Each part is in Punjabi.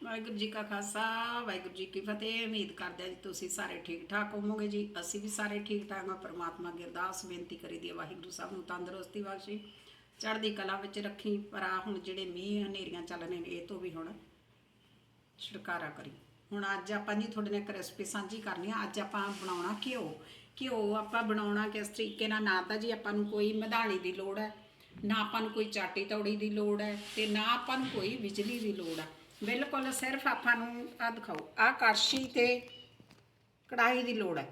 ਵਾਹਿਗੁਰੂ ਜੀ ਕਾ ਖਾਲਸਾ, ਵਾਹਿਗੁਰੂ ਜੀ ਕੀ ਫਤਿਹ। ਉਮੀਦ ਕਰਦੇ ਹਾਂ ਜੀ ਤੁਸੀਂ ਸਾਰੇ ਠੀਕ ਠਾਕ ਹੋਵੋਗੇ ਜੀ। ਅਸੀਂ ਵੀ ਸਾਰੇ ਠੀਕ ਠਾਕ ਹਾਂ। ਪਰਮਾਤਮਾ ਅੱਗੇ ਅਰਦਾਸ, ਬੇਨਤੀ ਕਰੀ ਦੀ ਵਾਹਿਗੁਰੂ ਸਾਹਿਬ ਨੂੰ ਤੰਦਰੁਸਤੀ ਬਖਸ਼ੀ। ਚੜ੍ਹਦੀ ਕਲਾ ਵਿੱਚ ਰੱਖੀ ਪਰ ਆ ਹੁਣ ਜਿਹੜੇ ਮੀਂਹ ਹਨੇਰੀਆਂ ਚੱਲ ਰਹੇ ਨੇ, ਇਹ ਤੋਂ ਵੀ ਹੁਣ ਛੁਟਕਾਰਾ ਕਰੀ। ਹੁਣ ਅੱਜ ਆਪਾਂ ਜੀ ਤੁਹਾਡੇ ਨਾਲ ਇੱਕ ਰੈਸਪੀ ਸਾਂਝੀ ਕਰਨੀ ਆ। ਅੱਜ ਆਪਾਂ ਬਣਾਉਣਾ ਘਿਓ। ਘਿਓ ਆਪਾਂ ਬਣਾਉਣਾ ਕਿਸ ਤਰੀਕੇ ਨਾਲ? ਨਾ ਤਾਂ ਜੀ ਆਪਾਂ ਨੂੰ ਕੋਈ ਮਧਾਣੀ ਦੀ ਲੋੜ ਹੈ, ਨਾ ਆਪਾਂ ਨੂੰ ਕੋਈ ਚਾਟੀ ਤੌੜੀ ਦੀ ਲੋੜ ਹੈ ਤੇ ਨਾ ਆਪਾਂ ਨੂੰ ਕੋਈ ਬਿਜਲੀ ਦੀ ਲੋੜ ਹੈ। ਬਿਲਕੁਲ ਸਿਰਫ ਆਪਾਂ ਨੂੰ ਆ ਦਿਖਾਓ ਆ ਕੜਛੀ ਤੇ ਕੜਾਹੀ ਦੀ ਲੋੜ ਹੈ।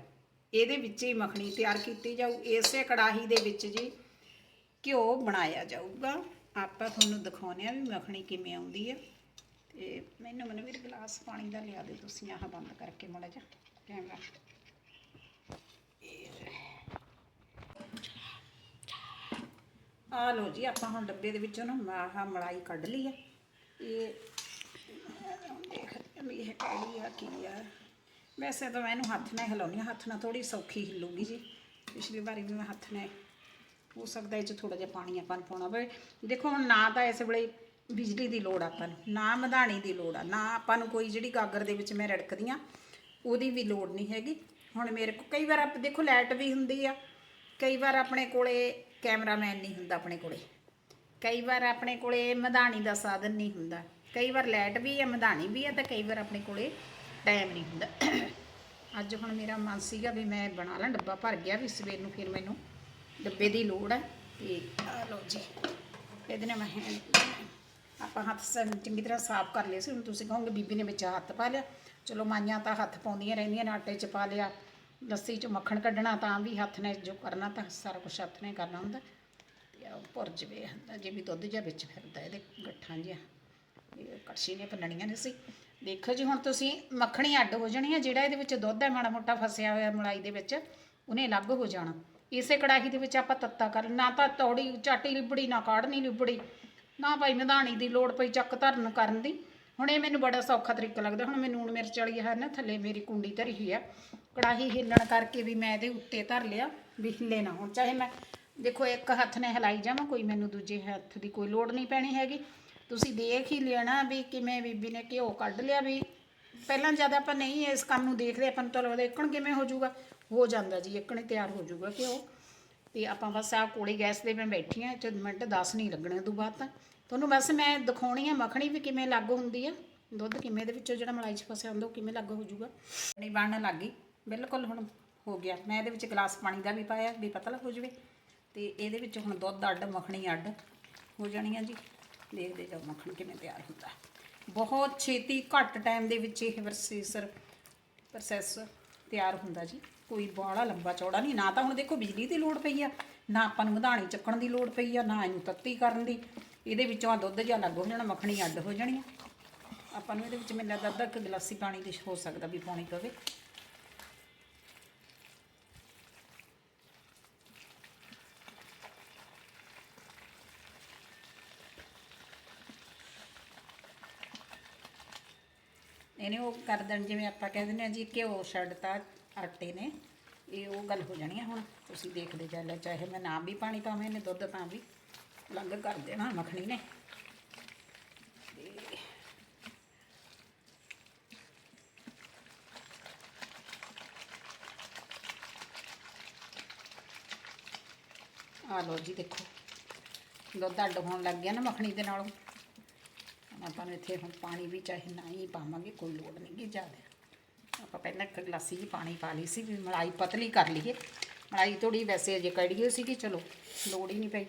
ਇਹਦੇ ਵਿੱਚ ਹੀ ਮੱਖਣੀ ਤਿਆਰ ਕੀਤੀ ਜਾਊ, ਇਸੇ ਕੜਾਹੀ ਦੇ ਵਿੱਚ ਜੀ ਘਿਓ ਬਣਾਇਆ ਜਾਊਗਾ। ਆਪਾਂ ਤੁਹਾਨੂੰ ਦਿਖਾਉਂਦੇ ਆ ਵੀ ਮੱਖਣੀ ਕਿਵੇਂ ਆਉਂਦੀ ਹੈ। ਤੇ ਮੈਨੂੰ ਮੈਨੂੰ ਵੀ ਗਲਾਸ ਪਾਣੀ ਦਾ ਲਿਆ ਦੇ ਤੁਸੀਂ ਆਹ ਬੰਦ ਕਰਕੇ ਮੜਾ ਜਾ ਕੈਮਰਾ। ਆ ਲੋ ਜੀ, ਆਪਾਂ ਹੁਣ ਡੱਬੇ ਦੇ ਵਿੱਚੋਂ ਨਾ ਆਹ ਮਲਾਈ ਕੱਢ ਲਈ ਹੈ। ਇਹ ਦੇਖ ਵੀ ਇਹ ਕਿਹੜੀ ਆ ਕੀ ਆ, ਵੈਸੇ ਤਾਂ ਮੈਂ ਇਹਨੂੰ ਹੱਥ ਨਾਲ ਹਿਲਾਉਣੀ ਆ ਹੱਥ ਨਾਲ ਥੋੜੀ ਸੌਖੀ ਹਿੱਲੂਗੀ ਜੀ। ਪਿਛਲੀ ਵਾਰੀ ਵੀ ਮੈਂ ਹੱਥ ਨਾਲ ਹੋ ਸਕਦਾ ਇਹ ਚ ਥੋੜਾ ਜਿਹਾ ਪਾਣੀ ਆਪਾਂ ਨੂੰ ਪਾਉਣਾ ਪਵੇ। ਦੇਖੋ ਹੁਣ ਨਾ ਤਾਂ ਇਸ ਵੇਲੇ ਬਿਜਲੀ ਦੀ ਲੋੜ ਆਪਾਂ ਨੂੰ, ਨਾ ਮਧਾਣੀ ਦੀ ਲੋੜ ਆ, ਨਾ ਆਪਾਂ ਨੂੰ ਕੋਈ ਜਿਹੜੀ ਗਾਗਰ ਦੇ ਵਿੱਚ ਮੈਂ ਰੜਕਦੀ ਆ ਉਹਦੀ ਵੀ ਲੋੜ ਨਹੀਂ ਹੈਗੀ। ਹੁਣ ਮੇਰੇ ਕੋ ਕਈ ਵਾਰ ਆਪ ਦੇਖੋ ਲਾਈਟ ਵੀ ਹੁੰਦੀ ਆ, ਕਈ ਵਾਰ ਆਪਣੇ ਕੋਲੇ ਕੈਮਰਾਮੈਨ ਨਹੀਂ ਹੁੰਦਾ ਆਪਣੇ ਕੋਲੇ। ਕਈ ਵਾਰ ਆਪਣੇ ਕੋਲੇ ਮਧਾਣੀ ਦਾ ਸਾਧਨ ਨਹੀਂ ਹੁੰਦਾ। ਕਈ ਵਾਰ ਲੈਟ ਵੀ ਹੈ, ਮਧਾਣੀ ਵੀ ਹੈ ਤਾਂ ਕਈ ਵਾਰ ਆਪਣੇ ਕੋਲੇ ਟਾਈਮ ਨਹੀਂ ਹੁੰਦਾ। ਅੱਜ ਹੁਣ ਮੇਰਾ ਮਨ ਸੀਗਾ ਵੀ ਮੈਂ ਬਣਾ ਲਾਂ, ਡੱਬਾ ਭਰ ਗਿਆ ਵੀ ਸਵੇਰ ਨੂੰ ਫਿਰ ਮੈਨੂੰ ਡੱਬੇ ਦੀ ਲੋੜ ਹੈ ਤੇ ਆ ਲਓ ਜੀ, ਇਹਦੇ ਨਾਲ ਮੈਂ ਆਪਾਂ ਹੱਥ ਸ- ਚੰਗੀ ਤਰ੍ਹਾਂ ਸਾਫ਼ ਕਰ ਲਏ ਸੀ, ਹੁਣ ਤੁਸੀਂ ਕਹੋਗੇ ਬੀਬੀ ਨੇ ਵਿੱਚ ਹੱਥ ਪਾ ਲਿਆ। ਚਲੋ ਮਾਈਆਂ ਤਾਂ ਹੱਥ ਪਾਉਂਦੀਆਂ ਰਹਿੰਦੀਆਂ ਨੇ, ਆਟੇ 'ਚ ਪਾ ਲਿਆ, ਲੱਸੀ 'ਚ ਮੱਖਣ ਕੱਢਣਾ ਤਾਂ ਵੀ ਹੱਥ ਨੇ, ਜੋ ਕਰਨਾ ਤਾਂ ਸਾਰਾ ਕੁਝ ਹੱਥ ਨੇ ਕਰਨਾ ਹੁੰਦਾ। ਤੇ ਭੁਰ ਜਵੇ ਹੁੰਦਾ ਜੇ ਵੀ ਦੁੱਧ ਜਿਹਾ ਵਿੱਚ ਫਿਰਦਾ, ਇਹਦੇ ਗੱਠਾਂ ਜਿਹਾ। ਕੜਛੀ ਨੇ ਪੰਨਣੀਆਂ ਨੇ ਸੀ ਦੇਖੋ ਜੀ, ਹੁਣ ਤੁਸੀਂ ਮੱਖਣੀ ਅੱਡ ਹੋ ਜਾਣੀ ਹੈ ਜਿਹੜਾ ਇਹਦੇ ਵਿੱਚ ਦੁੱਧ ਹੈ, ਮਾੜਾ ਮੋਟਾ ਫਸਿਆ ਹੋਇਆ ਮਲਾਈ ਦੇ ਵਿੱਚ, ਉਹਨੇ ਅਲੱਗ ਹੋ ਜਾਣਾ। ਇਸੇ ਕੜਾਹੀ ਦੇ ਵਿੱਚ ਆਪਾਂ ਤੱਤਾ ਕਰ, ਨਾ ਤਾਂ ਤੌੜੀ ਚਾਟੀ ਲਿਬੜੀ, ਨਾ ਕਾੜਨੀ ਲਿਬੜੀ, ਨਾ ਭਾਈ ਮਧਾਣੀ ਦੀ ਲੋੜ ਪਈ ਚੱਕ ਧਰਨ ਕਰਨ ਦੀ। ਹੁਣ ਇਹ ਮੈਨੂੰ ਬੜਾ ਸੌਖਾ ਤਰੀਕਾ ਲੱਗਦਾ, ਹੁਣ ਮੈਂ ਨੂਣ ਮਿਰਚ ਵਾਲੀ ਹੈ ਨਾ, ਥੱਲੇ ਮੇਰੀ ਕੁੰਡੀ ਧਰੀ ਹੋਈ ਆ। ਕੜਾਹੀ ਹਿੱਲਣ ਕਰਕੇ ਵੀ ਮੈਂ ਇਹਦੇ ਉੱਤੇ ਧਰ ਲਿਆ, ਵੀ ਹਿੱਲੇ ਨਾ ਹੁਣ। ਚਾਹੇ ਮੈਂ, ਦੇਖੋ ਇੱਕ ਹੱਥ ਨੇ ਹਿਲਾਈ ਜਾਵਾਂ, ਕੋਈ ਮੈਨੂੰ ਦੂਜੇ ਹੱਥ ਦੀ ਕੋਈ ਲੋੜ ਨਹੀਂ ਪੈਣੀ ਹੈਗੀ। ਤੁਸੀਂ ਦੇਖ ਹੀ ਲੈਣਾ ਵੀ ਕਿਵੇਂ ਬੀਬੀ ਨੇ ਘਿਓ ਕੱਢ ਲਿਆ ਵੀ। ਪਹਿਲਾਂ ਜਦ ਆਪਾਂ ਨਹੀਂ ਇਸ ਕੰਮ ਨੂੰ ਦੇਖਦੇ, ਆਪਾਂ ਨੂੰ ਤਾਂ ਲੱਗਦਾ ਇੱਕਣ ਕਿਵੇਂ ਹੋ ਜਾਊਗਾ। ਹੋ ਜਾਂਦਾ ਜੀ, ਇੱਕਣ ਹੀ ਤਿਆਰ ਹੋ ਜਾਊਗਾ ਘਿਓ। ਤੇ ਆਪਾਂ ਬਸ ਆ ਕੋਲੇ ਗੈਸ ਤੇ ਮੈਂ ਬੈਠੀ ਆ ਚ ਮਿੰਟ 10 ਨਹੀਂ ਲੱਗਣੇ ਉਦੋਂ ਬਾਅਦ ਤਾਂ। ਤੁਹਾਨੂੰ ਬਸ ਮੈਂ ਦਿਖਾਉਣੀ ਆ ਮੱਖਣੀ ਵੀ ਕਿਵੇਂ ਲੱਗ ਹੁੰਦੀ ਆ। ਦੁੱਧ ਕਿਵੇਂ ਦੇ ਵਿੱਚੋਂ ਜਿਹੜਾ ਮਲਾਈ 'ਚ ਫਸਿਆ ਹੁੰਦਾ ਉਹ ਕਿਵੇਂ ਲੱਗ ਹੋ ਜਾਊਗਾ। ਨਹੀਂ ਬਣਨ ਲੱਗ ਗਈ, ਬਿਲਕੁਲ ਹੁਣ ਹੋ ਗਿਆ। ਮੈਂ ਇਹਦੇ ਵਿੱਚ ਗਲਾਸ ਪਾਣੀ ਦਾ ਵੀ ਪਾਇਆ ਵੀ ਪਤਲਾ ਹੋ ਜਾਵੇ। ਤੇ ਇਹਦੇ ਵਿੱਚ ਹੁਣ ਦੁੱਧ, ਅੱਡ, ਮੱਖਣੀ ਅੱਡ ਹੋ ਜਾਣੀ ਆ ਜੀ। ਦੇਖਦੇ ਜਾਓ ਮੱਖਣ ਕਿਵੇਂ ਤਿਆਰ ਹੁੰਦਾ। ਬਹੁਤ ਛੇਤੀ ਘੱਟ ਟਾਈਮ ਦੇ ਵਿੱਚ ਇਹ ਪ੍ਰੋਸੈਸਰ ਪ੍ਰੋਸੈਸ ਤਿਆਰ ਹੁੰਦਾ ਜੀ। ਕੋਈ ਬਾਹਲਾ ਲੰਬਾ ਚੌੜਾ ਨਹੀਂ, ਨਾ ਤਾਂ ਹੁਣ ਦੇਖੋ ਬਿਜਲੀ ਦੀ ਲੋੜ ਪਈ ਆ, ਨਾ ਆਪਾਂ ਨੂੰ ਵਧਾਣੀ ਚੱਕਣ ਦੀ ਲੋੜ ਪਈ ਆ, ਨਾ ਇਹਨੂੰ ਤੱਤੀ ਕਰਨ ਦੀ। ਇਹਦੇ ਵਿੱਚੋਂ ਆ ਦੁੱਧ ਜਿਹਾ ਲੱਗ ਹੋ ਜਾਣਾ, ਮੱਖਣੀ ਅੱਡ ਹੋ ਜਾਣੀ ਆ। ਆਪਾਂ ਨੂੰ ਇਹਦੇ ਵਿੱਚ ਮੈਨੂੰ ਲੱਗਦਾ ਅੱਧਾ ਇੱਕ ਗਲਾਸੀ ਪਾਣੀ ਦੀ ਹੋ ਸਕਦਾ ਵੀ ਪਾਉਣੀ ਪਵੇ। ਇਹਨੇ ਉਹ ਕਰ ਦੇਣ, ਜਿਵੇਂ ਆਪਾਂ ਕਹਿ ਦਿੰਦੇ ਆ ਜੀ ਘਿਓ ਛੱਡਤਾ ਆਟੇ ਨੇ, ਇਹ ਉਹ ਗੱਲ ਹੋ ਜਾਣੀ ਆ ਹੁਣ, ਤੁਸੀਂ ਦੇਖਦੇ ਚੱਲ ਚਾਹੇ ਮੈਂ ਨਾ ਵੀ ਪਾਣੀ ਪਾਵਾਂ, ਇਹਨੇ ਦੁੱਧ ਤਾਂ ਵੀ ਅਲੱਗ ਕਰ ਦੇਣਾ ਮੱਖਣੀ ਨੇ। ਆ ਲਓ ਜੀ ਦੇਖੋ, ਦੁੱਧ ਅੱਡ ਹੋਣ ਲੱਗ ਗਿਆ ਨਾ ਮੱਖਣੀ ਦੇ ਨਾਲੋਂ। ਆਪਾਂ ਨੂੰ ਇੱਥੇ ਹੁਣ ਪਾਣੀ ਵੀ ਚਾਹੇ ਨਾ ਹੀ ਪਾਵਾਂਗੇ, ਕੋਈ ਲੋੜ ਨਹੀਂ ਗੀ ਜ਼ਿਆਦਾ। ਆਪਾਂ ਪਹਿਲਾਂ ਇੱਕ ਗਲਾਸੀ ਹੀ ਪਾਣੀ ਪਾ ਲਈ ਸੀ, ਵੀ ਮਲਾਈ ਪਤਲੀ ਕਰ ਲਈਏ। ਮਲਾਈ ਥੋੜੀ ਵੈਸੇ ਅਜੇ ਕੜੀ ਹੋਈ ਸੀਗੀ, ਚਲੋ ਲੋੜ ਹੀ ਨਹੀਂ ਪਈ।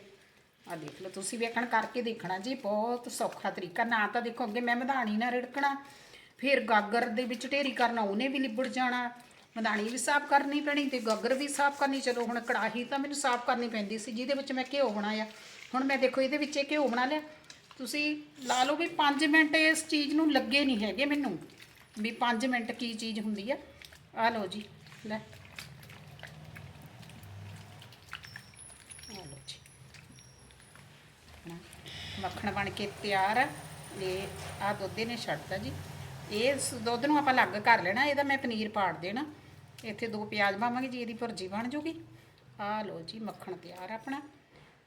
ਆ ਦੇਖ ਲਓ, ਤੁਸੀਂ ਵੇਖਣ ਕਰਕੇ ਦੇਖਣਾ ਜੀ, ਬਹੁਤ ਸੌਖਾ ਤਰੀਕਾ। ਨਾ ਤਾਂ ਦੇਖੋ, ਅੱਗੇ ਮੈਂ ਮਧਾਣੀ ਨਾਲ ਰਿੜਕਣਾ, ਫਿਰ ਗਾਗਰ ਦੇ ਵਿੱਚ ਢੇਰੀ ਕਰਨਾ, ਉਹਨੇ ਵੀ ਲਿਬੜ ਜਾਣਾ। ਮਧਾਣੀ ਵੀ ਸਾਫ਼ ਕਰਨੀ ਪੈਣੀ ਤੇ ਗਾਗਰ ਵੀ ਸਾਫ਼ ਕਰਨੀ। ਚਲੋ ਹੁਣ ਕੜਾਹੀ ਤਾਂ ਮੈਨੂੰ ਸਾਫ਼ ਕਰਨੀ ਪੈਂਦੀ ਸੀ, ਜਿਹਦੇ ਵਿੱਚ ਮੈਂ ਘਿਓ ਬਣਾਇਆ। ਹੁਣ ਮੈਂ ਦੇਖੋ, ਇਹਦੇ ਵਿੱਚ ਇਹ ਘਿਓ ਬਣਾ ਲਿਆ। ਤੁਸੀਂ ਲਾ ਲਓ ਵੀ 5 ਮਿੰਟ ਇਸ ਚੀਜ਼ ਨੂੰ ਲੱਗੇ ਨਹੀਂ ਹੈਗੇ ਮੈਨੂੰ। ਵੀ 5 ਮਿੰਟ ਕੀ ਚੀਜ਼ ਹੁੰਦੀ ਆ। ਆ ਲਓ ਜੀ, ਲੈ। ਲਓ ਜੀ। ਮੱਖਣ ਬਣ ਕੇ ਤਿਆਰ ਆ। ਇਹ ਆ ਦੁੱਧ ਨੇ ਛੱਡਤਾ ਜੀ। ਇਹ ਦੁੱਧ ਨੂੰ ਆਪਾਂ ਅਲੱਗ ਕਰ ਲੈਣਾ, ਇਹਦਾ ਮੈਂ ਪਨੀਰ ਪਾੜ ਦੇਣਾ। ਇੱਥੇ ਦੋ ਪਿਆਜ਼ ਪਾਵਾਂਗੇ ਜੀ, ਇਹਦੀ ਭੁਰਜੀ ਬਣ ਜੂਗੀ। ਆ ਲਓ ਜੀ, ਮੱਖਣ ਤਿਆਰ ਆਪਣਾ।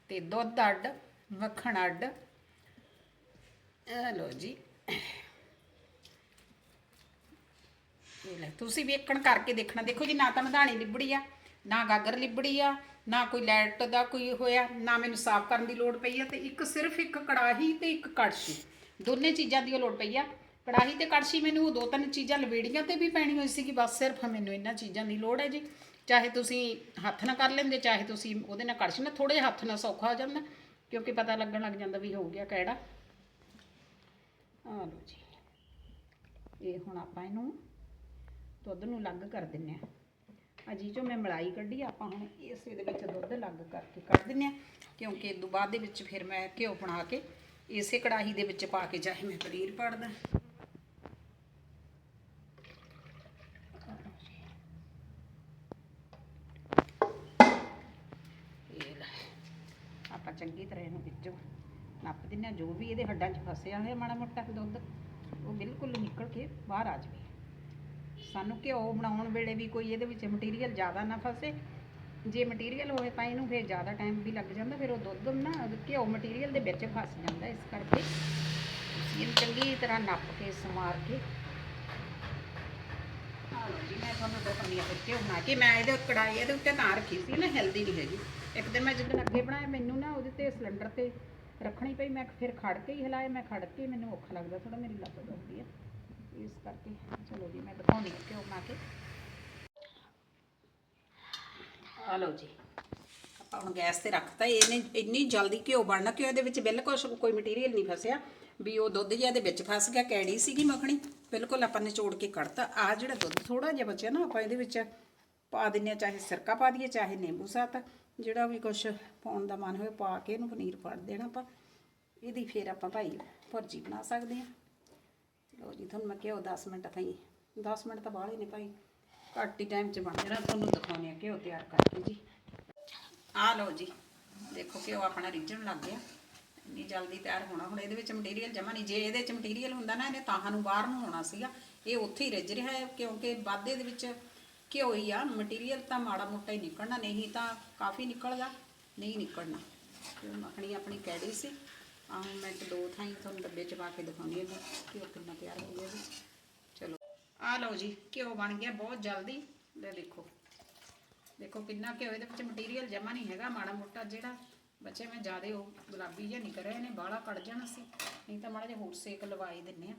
ਤੇ ਦੁੱਧ ਅੱਡ, ਮੱਖਣ ਅੱਡ ਆ ਜੀ। ਇਹ ਲੈ, ਤੁਸੀਂ ਵੀ ਇੱਕਣ ਕਰਕੇ ਦੇਖਣਾ। ਦੇਖੋ ਜੀ, ਨਾ ਤਾਂ ਮਧਾਣੀ ਲਿਬੜੀ ਆ, ਨਾ ਗਾਗਰ ਲਿਬੜੀ ਆ, ਨਾ ਕੋਈ ਲੈਟ ਦਾ ਕੋਈ ਹੋਇਆ, ਨਾ ਮੈਨੂੰ ਸਾਫ਼ ਕਰਨ ਦੀ ਲੋੜ ਪਈ ਆ ਤੇ ਇੱਕ ਸਿਰਫ ਇੱਕ ਕੜਾਹੀ ਤੇ ਇੱਕ ਕੜਛੀ। ਦੋਨੇ ਚੀਜ਼ਾਂ ਦੀ ਲੋੜ ਪਈ ਆ। ਕੜਾਹੀ ਤੇ ਕੜਛੀ ਮੈਨੂੰ ਉਹ ਦੋ ਤਿੰਨ ਚੀਜ਼ਾਂ ਲਵੇੜੀਆਂ ਤੇ ਵੀ ਪੈਣੀ ਹੋਈ ਸੀ ਕਿ ਬਸ ਸਿਰਫ ਮੈਨੂੰ ਇਹਨਾਂ ਚੀਜ਼ਾਂ ਦੀ ਲੋੜ ਹੈ ਜੀ। ਚਾਹੇ ਤੁਸੀਂ ਹੱਥ ਨਾਲ ਕਰ ਲੈਂਦੇ, ਚਾਹੇ ਤੁਸੀਂ ਉਹਦੇ ਨਾਲ ਕੜਛੀ ਨਾਲ ਥੋੜੇ ਹੱਥ ਨਾਲ ਸੌਖਾ ਹੋ ਜਾਂਦਾ, ਕਿਉਂਕਿ ਪਤਾ ਲੱਗਣ ਲੱਗ ਜਾਂਦਾ ਵੀ ਹੋ ਗਿਆ ਕਿਹੜਾ। ਆ ਲਓ ਜੀ। ਇਹ ਹੁਣ ਆਪਾਂ ਇਹਨੂੰ ਦੁੱਧ ਨੂੰ ਅਲੱਗ ਕਰ ਦਿੰਨੇ ਆ। ਅਜੀ ਜੋ ਮੈਂ ਮਲਾਈ ਕੱਢੀ, ਆਪਾਂ ਹੁਣ ਇਸੇ ਦੇ ਵਿੱਚ ਦੁੱਧ ਅਲੱਗ ਕਰਕੇ ਕੱਢ ਦਿੰਨੇ ਆ। ਕਿਉਂਕਿ ਇਹ ਤੋਂ ਬਾਅਦ ਦੇ ਵਿੱਚ ਫਿਰ ਮੈਂ ਘਿਓ ਬਣਾ ਕੇ ਇਸੇ ਕੜਾਹੀ ਦੇ ਵਿੱਚ ਪਾ ਕੇ ਚਾਹੇ ਮੈਂ ਪਨੀਰ ਪਾੜਦਾ। ਆਪਾਂ ਚੰਗੀ ਤਰ੍ਹਾਂ ਇਹਨੂੰ ਵਿੱਚੋਂ ਨੱਪ ਦਿੰਨੇ ਆ ਜੋ ਵੀ ਇਹਦੇ ਹੱਡਾਂ 'ਚ ਫਸਿਆ ਹੋਇਆ ਮਾੜਾ ਮੋਟਾ ਦੁੱਧ, ਉਹ ਬਿਲਕੁਲ ਨਿਕਲ ਕੇ ਬਾਹਰ ਆ ਜਾਵੇ। ਸਾਨੂੰ ਘਿਓ ਬਣਾਉਣ ਵੇਲੇ ਵੀ ਕੋਈ ਇਹਦੇ ਵਿੱਚ ਮਟੀਰੀਅਲ ਜ਼ਿਆਦਾ ਨਾ ਫਸੇ। ਜੇ ਮਟੀਰੀਅਲ ਹੋਵੇ ਤਾਂ ਇਹਨੂੰ ਫਿਰ ਜ਼ਿਆਦਾ ਟਾਈਮ ਵੀ ਲੱਗ ਜਾਂਦਾ, ਫਿਰ ਉਹ ਦੁੱਧ ਨਾ ਘਿਓ ਮਟੀਰੀਅਲ ਦੇ ਵਿੱਚ ਫਸ ਜਾਂਦਾ ਇਸ ਕਰਕੇ। ਤੁਸੀਂ ਇਹਨੂੰ ਚੰਗੀ ਤਰ੍ਹਾਂ ਨੱਪ ਕੇ, ਸਮਾਰ ਕੇ। ਜੀ, ਮੈਂ ਤੁਹਾਨੂੰ ਦਿਖਾਉਂਦੀ ਫਿਰ ਘਿਓ ਬਣਾ ਕੇ, ਮੈਂ ਇਹਦੇ ਉੱਤੇ ਕੜਾਈ ਇਹਦੇ ਉੱਤੇ ਤਾਂ ਰੱਖੀ ਸੀ ਨਾ ਹੈਲਦੀ ਨਹੀਂ ਹੈਗੀ। ਇੱਕ ਦਿਨ ਮੈਂ ਜਦੋਂ ਅੱਗੇ ਬਣਾਇਆ, ਮੈਨੂੰ ਨਾ ਉਹਦੇ ਤੇ ਸਿਲੰਡਰ ਤੇ ਰੱਖਣੀ ਪਈ, ਮੈਂ ਫਿਰ ਖੜ ਕੇ ਹੀ ਹਿਲਾਇਆ ਮੈਂ ਖੜ ਕੇ ਮੈਨੂੰ ਔਖਾ ਲੱਗਦਾ ਥੋੜਾ ਮੇਰੀ ਲੱਤ ਦੁਖਦੀ ਹੈ ਇਸ ਕਰਕੇ, ਚਲੋ ਜੀ, ਮੈਂ ਦਿਖਾਉਂਦੀ ਹਾਂ ਘਿਓ ਬਣਾ ਕੇ। ਆ ਲਓ ਜੀ, ਆਪਾਂ ਹੁਣ ਗੈਸ ਤੇ ਰੱਖਤਾ ਇਹਨੇ ਇੰਨੀ ਜਲਦੀ ਘਿਓ ਬਣਨਾ ਕਿ ਇਹਦੇ ਵਿੱਚ ਬਿਲਕੁਲ ਕੋਈ ਮਟੀਰੀਅਲ ਨਹੀਂ ਫਸਿਆ, ਵੀ ਉਹ ਦੁੱਧ ਜਿਹਾ ਦੇ ਵਿੱਚ ਫਸ ਗਿਆ, ਕੈੜੀ ਸੀਗੀ ਮੱਖਣੀ, ਬਿਲਕੁਲ ਆਪਾਂ ਨਿਚੋੜ ਕੇ ਕੱਢਤਾ। ਆ ਜਿਹੜਾ ਦੁੱਧ ਥੋੜਾ ਜਿਹਾ ਬਚਿਆ ਨਾ, ਆਪਾਂ ਇਹਦੇ ਵਿੱਚ ਪਾ ਦਿੰਨੇ ਆ, ਚਾਹੇ ਸਿਰਕਾ ਪਾ ਦਈਏ, ਚਾਹੇ ਨਿੰਬੂ ਸਾਤ, ਜਿਹੜਾ ਵੀ ਕੁਛ ਪਾਉਣ ਦਾ ਮਨ ਹੋਵੇ ਪਾ ਕੇ ਇਹਨੂੰ ਪਨੀਰ ਫੜ ਦੇਣਾ ਆਪਾਂ। ਇਹਦੀ ਫੇਰ ਆਪਾਂ ਭਾਈ ਭੁਰਜੀ ਬਣਾ ਸਕਦੇ ਆ। ਲਓ ਜੀ, ਤੁਹਾਨੂੰ ਮੈਂ ਕਿਹਾ 10 ਮਿੰਟ ਤਾਈਂ 10 ਮਿੰਟ ਤਾਂ ਬਾਹਲੇ ਨੇ ਭਾਈ। ਘੱਟ ਹੀ ਟਾਈਮ 'ਚ ਬਣ ਜਾਣਾ, ਤੁਹਾਨੂੰ ਦਿਖਾਉਂਦੇ ਆ ਘਿਓ ਤਿਆਰ ਕਰਕੇ ਜੀ। ਆ ਲਓ ਜੀ, ਦੇਖੋ ਘਿਓ ਆਪਣਾ ਰਿੱਝਣ ਲੱਗ ਗਿਆ। ਇੰਨੀ ਜਲਦੀ ਤਿਆਰ ਹੋਣਾ। ਹੁਣ ਇਹਦੇ ਵਿੱਚ ਮਟੀਰੀਅਲ ਜਮਾ ਨਹੀਂ। ਜੇ ਇਹਦੇ 'ਚ ਮਟੀਰੀਅਲ ਹੁੰਦਾ ਨਾ, ਇਹਨੇ ਤਾਹਾਂ ਨੂੰ ਬਾਹਰ ਨੂੰ ਹੋਣਾ ਸੀਗਾ। ਇਹ ਉੱਥੇ ਹੀ ਰਿੱਝ ਰਿਹਾ ਹੈ, ਕਿਉਂਕਿ ਵਾਧੇ ਦੇ ਵਿੱਚ ਘਿਓ ਹੀ ਆ ਮਟੀਰੀਅਲ ਤਾਂ ਮਾੜਾ ਮੋਟਾ ਹੀ ਨਿਕਲਣਾ, ਨਹੀਂ ਤਾਂ ਕਾਫੀ ਨਿਕਲਦਾ ਨਹੀਂ ਨਿਕਲਣਾ। ਮੱਖਣੀ ਆਪਣੀ ਕੈੜੀ ਸੀ, ਆਹ ਹੁਣ ਮੈਂ ਦੋ ਥਾਈਂ ਤੁਹਾਨੂੰ ਡੱਬੇ 'ਚ ਪਾ ਕੇ ਦਿਖਾਉਂਦੀ ਹਾਂ ਵੀ ਘਿਓ ਕਿੰਨਾ ਤਿਆਰ ਹੋ ਗਿਆ ਜੀ। ਚਲੋ ਆ ਲਓ ਜੀ, ਘਿਓ ਬਣ ਗਿਆ ਬਹੁਤ ਜਲਦੀ, ਲੈ ਦੇਖੋ। ਦੇਖੋ ਕਿੰਨਾ ਘਿਓ, ਇਹਦੇ ਵਿੱਚ ਮਟੀਰੀਅਲ ਜਮਾ ਨਹੀਂ ਹੈਗਾ, ਮਾੜਾ ਮੋਟਾ ਜਿਹੜਾ ਬੱਚੇ ਮੈਂ ਜ਼ਿਆਦਾ ਉਹ ਗੁਲਾਬੀ ਜਿਹਾ ਨਹੀਂ ਕਰਿਆ ਇਹਨੇ ਬਾਹਲਾ ਕੱਢ ਜਾਣਾ ਸੀ। ਨਹੀਂ ਤਾਂ ਮਾੜਾ ਜਿਹਾ ਹੋਰ ਸੇਕ ਲਵਾਈ ਦਿੰਨੇ ਆ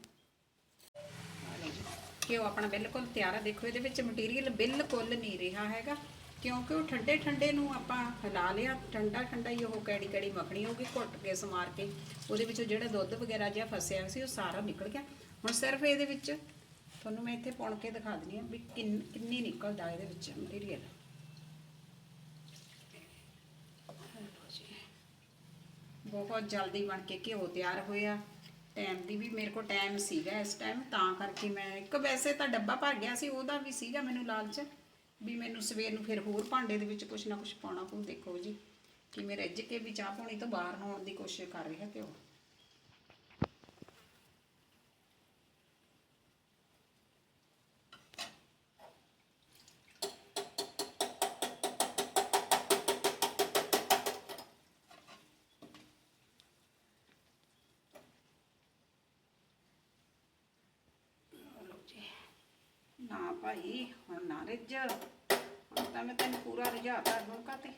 ਘਿਓ ਆਪਣਾ ਬਿਲਕੁਲ ਤਿਆਰ ਆ। ਦੇਖੋ, ਇਹਦੇ ਵਿੱਚ ਮਟੀਰੀਅਲ ਬਿਲਕੁਲ ਨਹੀਂ ਰਿਹਾ ਹੈਗਾ, ਕਿਉਂਕਿ ਉਹ ਠੰਡੇ ਠੰਡੇ ਨੂੰ ਆਪਾਂ ਹਿਲਾ ਲਿਆ, ਠੰਡਾ ਠੰਡਾ ਹੀ ਉਹ ਕੈੜੀ ਕੈੜੀ ਮੱਖਣੀ ਹੋ ਘੁੱਟ ਕੇ ਸਮਾਰ ਕੇ, ਉਹਦੇ ਵਿੱਚੋਂ ਜਿਹੜਾ ਦੁੱਧ ਵਗੈਰਾ ਜਿਹਾ ਫਸਿਆ ਸੀ, ਉਹ ਸਾਰਾ ਨਿਕਲ ਗਿਆ। ਹੁਣ ਸਿਰਫ ਇਹਦੇ ਵਿੱਚ, ਤੁਹਾਨੂੰ ਮੈਂ ਇੱਥੇ ਪੁਣ ਕੇ ਦਿਖਾ ਦਿੰਦੀ ਹਾਂ ਵੀ ਕਿੰਨੀ ਨਿਕਲਦਾ ਇਹਦੇ ਵਿੱਚ ਮਟੀਰੀਅਲ ਬਹੁਤ ਜਲਦੀ ਬਣ ਕੇ ਘਿਓ ਤਿਆਰ ਹੋਇਆ। ਟਾਈਮ ਦੀ ਵੀ ਮੇਰੇ ਕੋਲ ਟਾਈਮ ਸੀਗਾ ਇਸ ਟਾਈਮ ਤਾਂ ਕਰਕੇ ਮੈਂ ਇੱਕ ਵੈਸੇ ਤਾਂ ਡੱਬਾ ਭਰ ਗਿਆ ਸੀ, ਉਹਦਾ ਵੀ ਸੀਗਾ ਮੈਨੂੰ ਲਾਲਚ ਵੀ ਮੈਨੂੰ ਸਵੇਰ ਨੂੰ ਫਿਰ ਹੋਰ ਭਾਂਡੇ ਦੇ ਵਿੱਚ ਕੁਝ ਨਾ ਕੁਝ ਪਾਉਣਾ ਪਊ, ਦੇਖੋ ਜੀ, ਕਿ ਮੈਂ ਰੱਜ ਕੇ ਵੀ ਚਾਹ ਪਾਣੀ ਤੋਂ ਬਾਹਰ ਨੂੰ ਆਉਣ ਦੀ ਕੋਸ਼ਿਸ਼ ਕਰ ਰਿਹਾ ਘਿਓ ਲਓ ਜੀ ਹਾਂ ਭਾਈ, ਹੁਣ ਨਾ ਰਿੱਝ। ਹੁਣ ਤਾਂ ਮੈਂ ਤੈਨੂੰ ਪੂਰਾ ਰਿਝਾਤਾ ਡੋਕਾ ਤੇ।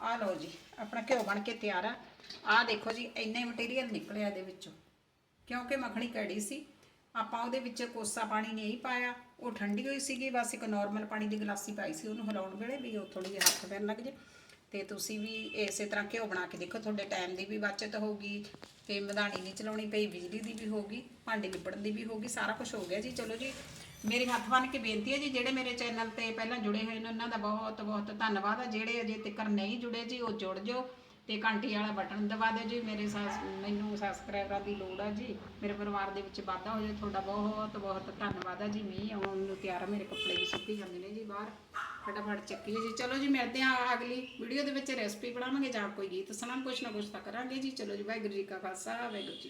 ਆ ਲਓ ਜੀ, ਆਪਣਾ ਘਿਓ ਬਣ ਕੇ ਤਿਆਰ ਆ। ਆ ਦੇਖੋ ਜੀ, ਇੰਨੇ ਮਟੀਰੀਅਲ ਨਿਕਲਿਆ ਇਹਦੇ ਵਿੱਚੋਂ। ਕਿਉਂਕਿ ਮੱਖਣੀ ਕੜੀ ਸੀ, ਆਪਾਂ ਉਹਦੇ ਵਿੱਚ ਕੋਸਾ ਪਾਣੀ ਨਹੀਂ ਪਾਇਆ। ਉਹ ਠੰਡੀ ਹੋਈ ਸੀਗੀ, ਬਸ ਇੱਕ ਨਾਰਮਲ ਪਾਣੀ ਦੀ ਗਲਾਸੀ ਪਾਈ ਸੀ ਉਹਨੂੰ ਹਿਲਾਉਣ ਵੇਲੇ ਵੀ ਉਹ ਥੋੜੀ ਜਿਹੀ ਹੱਥ ਪੈਣ ਲੱਗ ਜੇ। ਤੇ ਤੁਸੀਂ ਵੀ ਇਸੇ ਤਰ੍ਹਾਂ ਘਿਓ ਬਣਾ ਕੇ ਦੇਖੋ, ਤੁਹਾਡੇ ਟਾਈਮ ਦੀ ਵੀ ਬਚਤ ਹੋਊਗੀ, ਤੇ ਮਧਾਣੀ ਨਹੀਂ ਚਲਾਉਣੀ ਪਈ, ਬਿਜਲੀ ਦੀ ਵੀ ਹੋਊਗੀ, ਭਾਂਡੇ ਲਿਬੜਨ ਦੀ ਵੀ ਹੋਊਗੀ, ਸਾਰਾ ਕੁਝ ਹੋ ਗਿਆ ਜੀ। ਚਲੋ ਜੀ, ਮੇਰੇ ਹੱਥ ਬੰਨ ਕੇ ਬੇਨਤੀ ਹੈ ਜੀ, ਜਿਹੜੇ ਮੇਰੇ ਚੈਨਲ ਤੇ ਪਹਿਲਾਂ ਜੁੜੇ ਹੋਏ ਨੇ, ਉਹਨਾਂ ਦਾ ਬਹੁਤ ਬਹੁਤ ਧੰਨਵਾਦ ਆ। ਜਿਹੜੇ ਅਜੇ ਤੱਕ ਨਹੀਂ ਜੁੜੇ ਜੀ, ਉਹ ਜੁੜ ਜਾਓ। ਤੇ ਘੰਟੀ ਵਾਲਾ ਬਟਨ ਦਬਾ ਦਿਓ ਜੀ। ਮੇਰੇ ਸਾਸ, ਮੈਨੂੰ ਸਬਸਕ੍ਰਾਈਬਰਾਂ ਦੀ ਲੋੜ ਆ ਜੀ। ਮੇਰੇ ਪਰਿਵਾਰ ਦੇ ਵਿੱਚ ਵਾਧਾ ਹੋ ਜਾਏ, ਤੁਹਾਡਾ ਬਹੁਤ ਬਹੁਤ ਧੰਨਵਾਦ ਆ ਜੀ। ਮੀਂਹ ਆਉਣ ਨੂੰ ਤਿਆਰ ਆ, ਮੇਰੇ ਕੱਪੜੇ ਵੀ ਸੁੱਕੀ ਜਾਂਦੇ ਨੇ ਜੀ ਬਾਹਰ। ਫਟਾਫਟ ਚੱਕੀਏ ਜੀ। ਚਲੋ ਜੀ, ਮਿਲਦੇ ਹਾਂ ਅਗਲੀ ਵੀਡੀਓ ਦੇ ਵਿੱਚ। ਰੈਸਪੀ ਬਣਾਵਾਂਗੇ ਜਾਂ ਕੋਈ ਗੀਤ ਸੁਣਾਵਾਂ ਕੁਛ ਨਾ ਕੁਛ ਤਾਂ ਕਰਾਂਗੇ ਜੀ। ਚਲੋ ਜੀ, ਵਾਹਿਗੁਰੂ ਜੀ ਕਾ ਖਾਲਸਾ, ਵਾਹਿਗੁਰੂ ਜੀ